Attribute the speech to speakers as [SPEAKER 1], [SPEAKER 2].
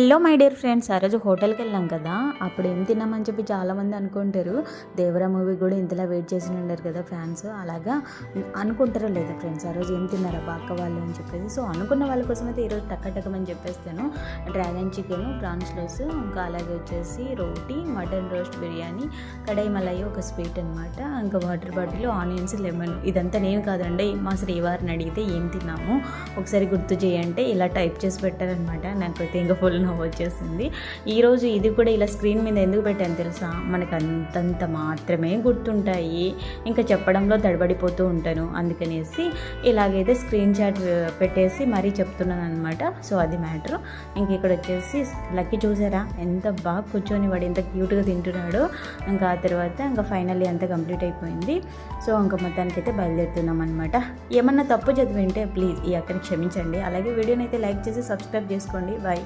[SPEAKER 1] Hello my dear friends. ఆ రోజు హోటల్కి వెళ్ళాం కదా. అప్పుడు ఏం తిన్నామని చెప్పి చాలామంది అనుకుంటారు. దేవరా మూవీ కూడా ఇంతలా వెయిట్ చేసి ఉండరు కదా ఫ్యాన్స్. అలాగా అనుకుంటారో లేదా ఫ్రెండ్స్ ఆ రోజు ఏం తిన్నారా? బాక్క వాళ్ళు అని చెప్పేసి. సో అనుకున్న వాళ్ళ కోసం అయితే ఈరోజు టక్క టక్కమని చెప్పేస్తాను. డ్రాగన్ చికెన్ ప్రాన్స్ లోస్ ఇంకా అలాగే వచ్చేసి రోటీ మటన్ రోస్ట్ బిర్యానీ కడాయి మలై ఒక స్వీట్ అనమాట ఇంకా వాటర్ బాటిల్ ఆనియన్స్ లెమన్ ఇదంతా నేను కాదండి మా శ్రీవారిని అడిగితే ఏం తిన్నాము? ఒకసారి గుర్తు చేయంటే ఇలా టైప్ చేసి పెట్టారనమాట నాకైతే ఇంకా ఫుల్ వచ్చేసింది ఈరోజు ఇది కూడా ఇలా స్క్రీన్ మీద ఎందుకు పెట్టాను తెలుసా? మనకు అంతంత మాత్రమే గుర్తుంటాయి. ఇంకా చెప్పడంలో తడబడిపోతూ ఉంటాను. అందుకనేసి ఇలాగైతే స్క్రీన్ షాట్ పెట్టేసి మరీ చెప్తున్నాను అనమాట సో అది మ్యాటర్. ఇంక ఇక్కడ వచ్చేసి లక్కీ చూసారా? ఎంత బాగా కూర్చొని వాడు ఎంత క్యూట్గా తింటున్నాడో. ఇంకా ఆ తర్వాత ఇంకా ఫైనల్లీ అంతా కంప్లీట్ అయిపోయింది. సో ఇంకా మొత్తానికి అయితే బయలుదేరుతున్నాం అనమాట ఏమన్నా తప్పు చదివింటే ప్లీజ్ ఈ అక్కని క్షమించండి. అలాగే వీడియోని అయితే లైక్ చేసి సబ్స్క్రైబ్ చేసుకోండి. బాయ్.